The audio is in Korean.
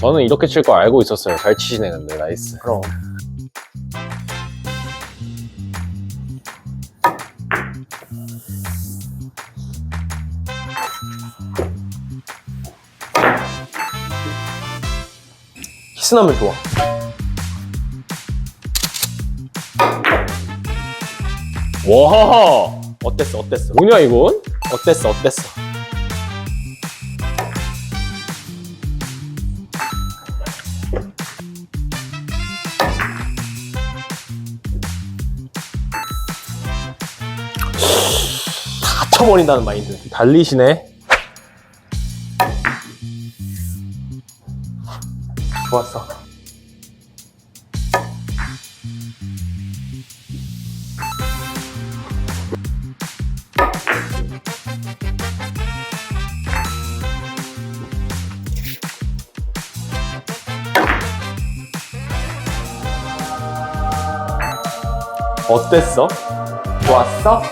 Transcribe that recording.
저는 이렇게 칠 거 알고 있었어요. 잘 치시네, 근데. 나이스. 그럼. 히스나면 좋아. 와! 어땠어? 어땠어? 뭐냐, 이건? 어땠어? 어땠어? 다 쳐버린다는 마인드. 달리시네. 좋았어. 어땠어? 좋았어?